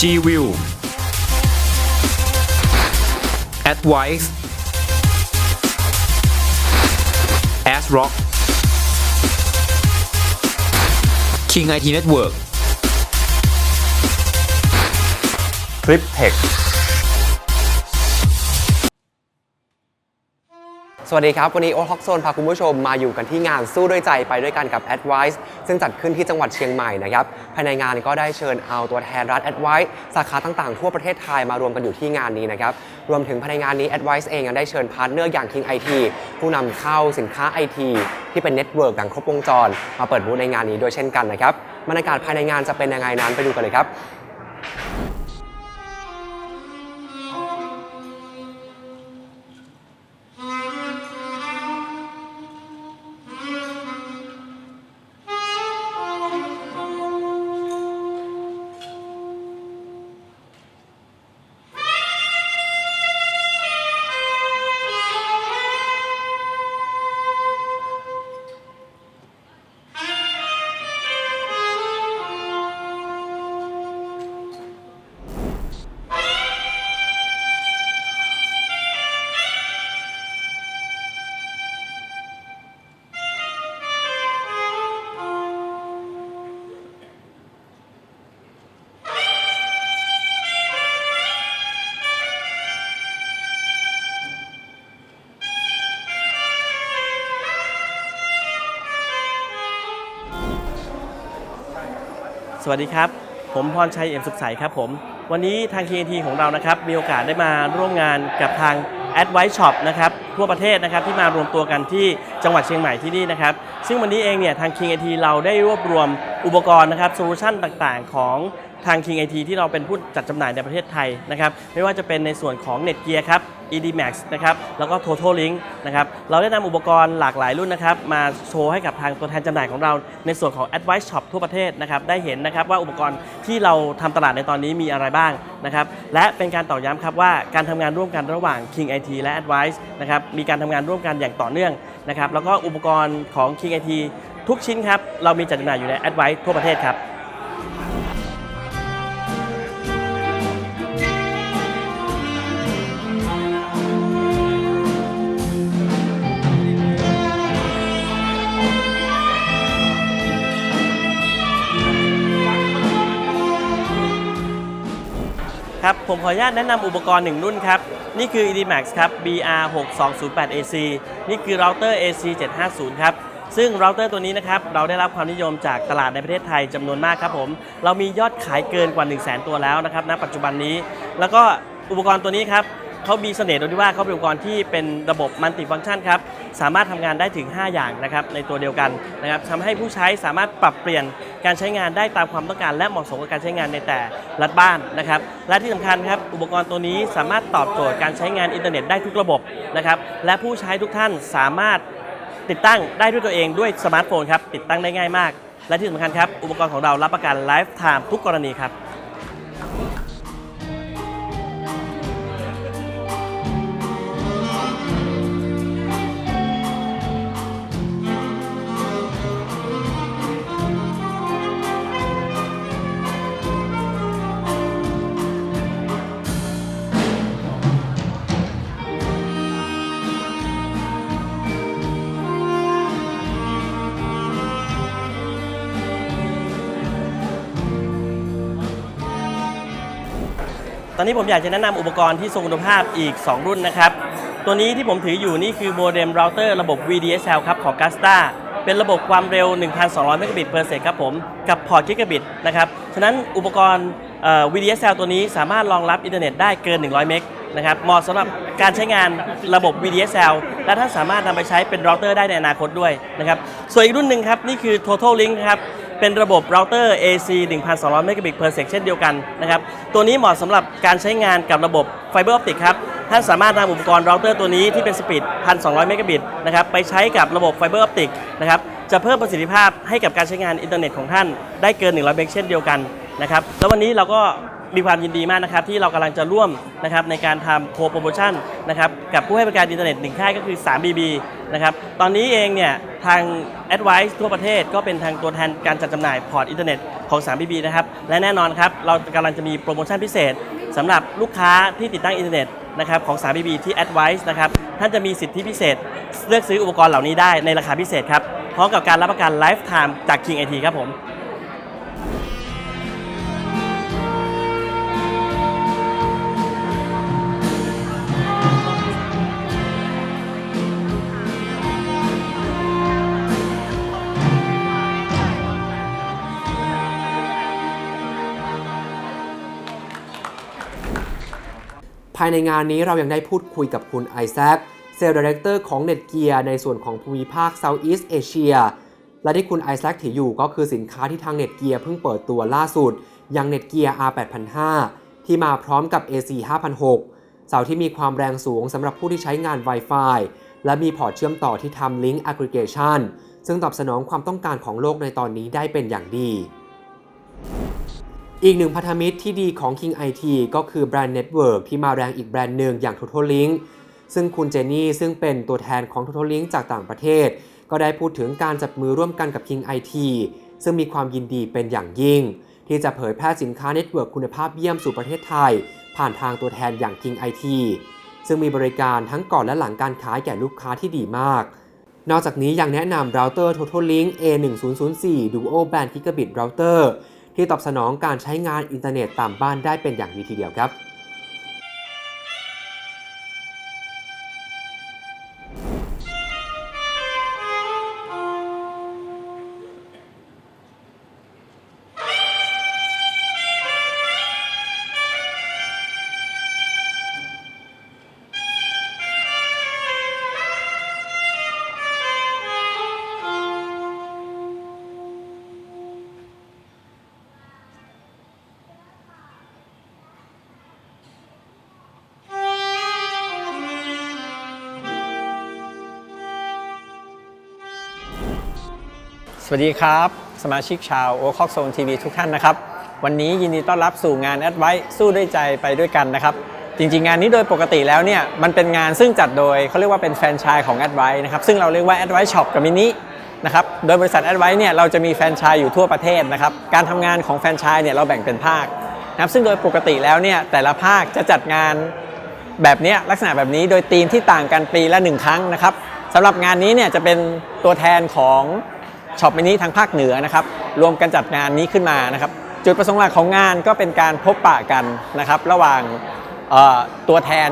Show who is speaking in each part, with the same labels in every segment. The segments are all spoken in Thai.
Speaker 1: G-View Advice ASRock King IT Network. Clip Tech
Speaker 2: สวัสดีครับ วันนี้โอท็อกโซนพาคุณผู้ชมมาอยู่กันที่งานสู้ด้วยใจไปด้วยกันกับ Advice ซึ่งจัดขึ้นที่จังหวัดเชียงใหม่นะครับ ภายในงานก็ได้เชิญเอาตัวแทนรัฐ Advice สาขาต่างๆ ทั่วประเทศไทยมารวมกันอยู่ที่งานนี้นะครับ รวมถึงภายในงานนี้ Advice เองยังได้เชิญพาร์ทเนอร์อย่าง King IT ผู้นำเข้าสินค้า IT ที่เป็นเน็ตเวิร์กอย่างครบวงจร มาเปิดบูธในงานนี้ด้วยเช่นกันนะครับบรรยากาศภายในงานจะเป็นยังไงนั้นไปดูกันเลยครับ
Speaker 3: วัสดีครับ ผมพรชัยเอี่ยมสุขใสครับผม วันนี้ทาง KNT ของเรานะครับ มีโอกาสได้มาร่วมงานกับทาง Advice Shop นะครับทั่วประเทศนะครับที่มารวมตัวกันที่จังหวัดเชียงใหม่ที่นี่นะครับ ซึ่งวันนี้เองเนี่ยทาง KNT เราได้รวบรวมอุปกรณ์นะครับโซลูชันต่างๆ ของ ทาง King IT ที่เราเป็นผู้จัดจำหน่ายในประเทศไทยนะครับไม่ว่าจะเป็นในส่วนของ Netgear ครับ ED Max นะครับแล้วก็ Total Link นะครับเราได้นำอุปกรณ์หลากหลายรุ่นนะครับมาโชว์ให้กับทางตัวแทนจำหน่ายของเรา ในส่วนของ Advice Shop ทั่วประเทศนะครับได้เห็นนะครับว่าอุปกรณ์ที่เราทำตลาดในตอนนี้มีอะไรบ้างนะครับและเป็นการตอกย้ำครับว่าการทำงานร่วมกันระหว่าง King IT และ Advice นะครับมีการทำงานร่วมกันอย่างต่อเนื่องนะครับแล้วก็อุปกรณ์ของ King IT ทุกชิ้นครับเรามีจัดจำหน่ายอยู่ใน Advice ทั่วประเทศครับ ครับ ผมขออนุญาตแนะนำอุปกรณ์หนึ่งรุ่นครับ นี่คือ EDMAX ครับ BR 6208 AC นี่คือเราเตอร์ AC 750 ครับ ซึ่งเราเตอร์ตัวนี้นะครับ เราได้รับความนิยมจากตลาดในประเทศไทยจำนวนมากครับผม เรามียอดขายเกินกว่า 1 0 0 0 0แตัวแล้วนะครับณปัจจุบันนี้ แล้วก็อุปกรณ์ตัวนี้ครับ เขามีเสน่ห์ตรงที่ว่าเขาเป็นอุปกรณ์ที่เป็นระบบมัลติฟังก์ชันครับ สามารถทำงานได้ถึง 5 อย่างนะครับในตัวเดียวกันนะครับทำให้ผู้ใช้สามารถปรับเปลี่ยนการใช้งานได้ตามความต้องการ และเหมาะสมกับการใช้งานในแต่ละบ้านนะครับ และที่สำคัญครับอุปกรณ์ตัวนี้สามารถตอบโจทย์การใช้งานอินเทอร์เน็ตได้ทุกระบบนะครับและผู้ใช้ทุกท่านสามารถติดตั้งได้ด้วยตัวเองด้วยสมาร์ทโฟนครับติดตั้งได้ง่ายมาก และที่สำคัญครับอุปกรณ์ของเรารับประกันไลฟ์ไทม์ทุกกรณีครับ อนนี้ผมอยากจะแนะนำอุปกรณ์ที่ทรงคุณภาพอีก 2 รุ่นนะครับ ตัวนี้ที่ผมถืออยู่นี่คือโมเด็มเราเตอร์ระบบ VDSL ครับของ g a s t a เป็นระบบความเร็ว 1,200เมกะบิต per second ครับผม กับพอร์ตกิกะบิตนะครับ ฉะนั้นอุปกรณ์ VDSL ตัวนี้สามารถรองรับอินเทอร์เน็ตได้เกิน 100 เมกนะครับเหมาะสำหรับการใช้งานระบบ VDSL และท่านสามารถนำไปใช้เป็นเราเตอร์ได้ในอนาคตด้วยนะครับ ส่วนอีกรุ่นหนึ่งครับนี่คือ Total Link ครับ เป็นระบบเราเตอร์ AC 1,200 Mbps per second เช่นเดียวกันนะครับ ตัวนี้เหมาะสำหรับการใช้งานกับระบบไฟเบอร์ออปติกครับ ท่านสามารถนำอุปกรณ์เราเตอร์ตัวนี้ที่เป็นสปีด 1,200เมกะบิตนะครับไปใช้กับระบบไฟเบอร์ออปติกนะครับจะเพิ่มประสิทธิภาพให้กับการใช้งานอินเทอร์เน็ตของท่านได้เกิน 100 เมกเช่นเดียวกันนะครับแล้ววันนี้เราก็มีความยินดีมากนะครับที่เรากำลังจะร่วมนะครับในการทำโคโปรโมชั่นนะครับกับผู้ให้บริการอินเทอร์เน็ตหนึ่งค่ายก็คือ 3BB นะครับ ตอนนี้เองเนี่ยทาง Advice ทั่วประเทศก็เป็นทางตัวแทนการจัดจำหน่ายพอร์ตอินเทอร์เน็ตของ 3BB นะครับ และแน่นอนครับ เรากำลังจะมีโปรโมชั่นพิเศษสำหรับลูกค้าที่ติดตั้งอินเทอร์เน็ตนะครับของ 3BB ที่ Advice นะครับ ท่านจะมีสิทธิพิเศษ เลือกซื้ออุปกรณ์เหล่านี้ได้ในราคาพิเศษครับ พร้อมกับการรับประกันไลฟ์ไทม์จาก King IT ครับผมา
Speaker 2: ยในงานนี้เรายังได้พูดคุยกับคุณไอแซคเซลล์ดีเรคเตอร์ของเน็ตเกียในส่วนของภูมิภาค Southeast Asia และที่คุณไอแซคถืออยู่ก็คือสินค้าที่ทางเน็ตเกียเพิ่งเปิดตัวล่าสุด อย่างเน็ตเกีย R 8 0 0ที่มาพร้อมกับ AC 5006เสาที่มีความแรงสูงสำหรับผู้ที่ใช้งาน Wi-Fi และมีพอร์ตเชื่อมต่อที่ทำ Link Aggregation ซึ่งตอบสนองความต้องการของโลกในตอนนี้ได้เป็นอย่างดี อีกหนึ่งพันธมิตรที่ดีของ King IT ก็คือแบรนด์ Network ที่มาแรงอีกแบรนด์หนึ่งอย่าง Total Link ซึ่งคุณเจนี่ซึ่งเป็นตัวแทนของ Total Link จากต่างประเทศ ก็ได้พูดถึงการจับมือร่วมกันกับ King IT ซึ่งมีความยินดีเป็นอย่างยิ่ง ที่จะเผยแพร่สินค้าเน็ตเวิร์กคุณภาพเยี่ยมสู่ประเทศไทย ผ่านทางตัวแทนอย่าง King IT ซึ่งมีบริการทั้งก่อนและหลังการขายแก่ลูกค้าที่ดีมากนอกจากนี้ยังแนะนำเราเตอร์ Total Link A1004 Duo Band Gigabit Router ที่ตอบสนองการใช้งานอินเทอร์เน็ตตามบ้านได้เป็นอย่างดีทีเดียวครับ
Speaker 4: วัสดีครับ สมาชิกชาวโอคอกโซนทีวีทุกท่านนะครับ วันนี้ยินดีต้อนรับสู่งานแอดไว e สู้ด้วยใจไปด้วยกันนะครับ จริง ๆ งานนี้โดยปกติแล้วเนี่ย มันเป็นงานซึ่งจัดโดยเขาเรียกว่าเป็นแฟรนไชส์ของ a d v i นะครับ ซึ่งเราเรียกว่า a d v i ช็อปกับมินินะครับ โดยบริษัท a d v i เนี่ยเราจะมีแฟรนไชส์อยู่ทั่วประเทศนะครับ การทำงานของแฟรนไชส์เนี่ยเราแบ่งเป็นภาคนะครับซึ่งโดยปกติแล้วเนี่ยแต่ละภาคจะจัดงานแบบเนี้ยลักษณะแบบนี้โดยธีมที่ต่างกันปีละหนึ่งครั้งนะครับสำหรับงานนี้เนี่ยจะเป็นตัวแทนของ ช็อปมินิทางภาคเหนือนะครับรวมกันจัดงานนี้ขึ้นมานะครับจุดประสงค์หลักของงานก็เป็นการพบปะกันนะครับระหว่างตัวแทน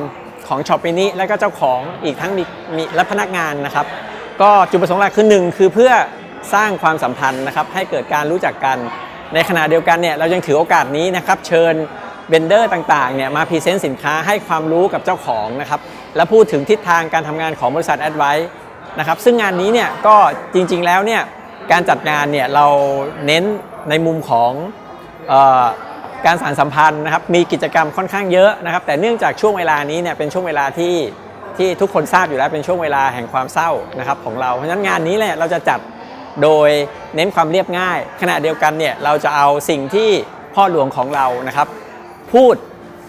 Speaker 4: ของช็อปมินิและก็เจ้าของอีกทั้งมีมีและพนักงานนะครับ ก็จุดประสงค์หลักคือหนึ่งคือเพื่อสร้างความสัมพันธ์นะครับให้เกิดการรู้จักกัน ในขณะเดียวกันเนี่ยเรายังถือโอกาสนี้นะครับเชิญเบนเดอร์ต่างๆเนี่ยมาพรีเซนต์สินค้าให้ความรู้กับเจ้าของนะครับและพูดถึงทิศทางการทำงานของบริษัท a d v i นะครับซึ่งงานนี้เนี่ยก็จริงๆแล้วเนี่ย การจัดงานเนี่ยเราเน้นในมุมของออการสานสัมพันธ์นะครับมีกิจกรรมค่อนข้างเยอะนะครับ แต่เนื่องจากช่วงเวลานี้เนี่ยเป็นช่วงเวลาที่ที่ทุกคนทราบอยู่แล้วเป็นช่วงเวลาแห่งความเศร้านะครับของเราเพราะฉะนั้นงานนี้แหละเราจะจัดโดยเน้นความเรียบง่าย ขณะเดียวกันเนี่ยเราจะเอาสิ่งที่พ่อหลวงของเรานะครับ พูด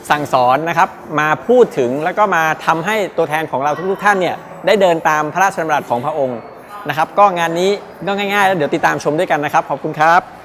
Speaker 4: สั่งสอนนะครับมาพูดถึงแล้วก็มาทำให้ตัวแทนของเราทุกๆท่านเนี่ยได้เดินตามพระราชดำรัสของพระองค์ นะครับ ก็งานนี้ก็ง่ายๆแล้วเดี๋ยวติดตามชมด้วยกันนะครับ ขอบคุณครับ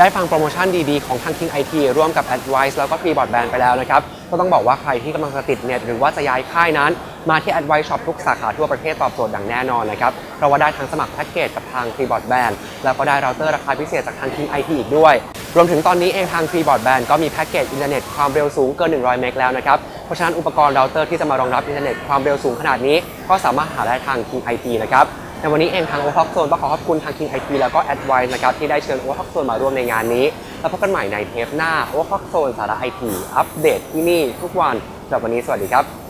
Speaker 2: ได้ฟังโปรโมชั่นดีๆ ของทาง King IT ร่วมกับ Advice แล้วก็ Free Broadband ไปแล้วนะครับ ก็ต้องบอกว่าใครที่กำลังจะติดเน็ตหรือว่าจะย้ายค่ายนั้น มาที่ Advice Shop ทุกสาขาทั่วประเทศตอบโจทย์อย่างแน่นอนนะครับ เพราะว่าได้ทั้งสมัครแพ็กเกจกับทาง Free Broadband แล้วก็ได้เราเตอร์ราคาพิเศษจากทาง King IT อีกด้วย รวมถึงตอนนี้เองทาง Free Broadband ก็มีแพ็กเกจอินเทอร์เน็ตความเร็วสูงเกิน 100 เมกแล้วนะครับ เพราะฉะนั้นอุปกรณ์เราเตอร์ที่จะมารองรับอินเทอร์เน็ตความเร็วสูงขนาดนี้ ก็สามารถหาได้ทาง King IT นะครับ ในวันนี้เองทางโอท็อปโซนต้องขอขอบคุณทาง King IT แล้วก็ Advice นะครับที่ได้เชิญโอท็อปโซนมาร่วมในงานนี้ แล้วพบกันใหม่ในเทปหน้าโอท็อปโซนสาระไอทีอัปเดตที่นี่ทุกวันสำหรับวันนี้สวัสดีครับ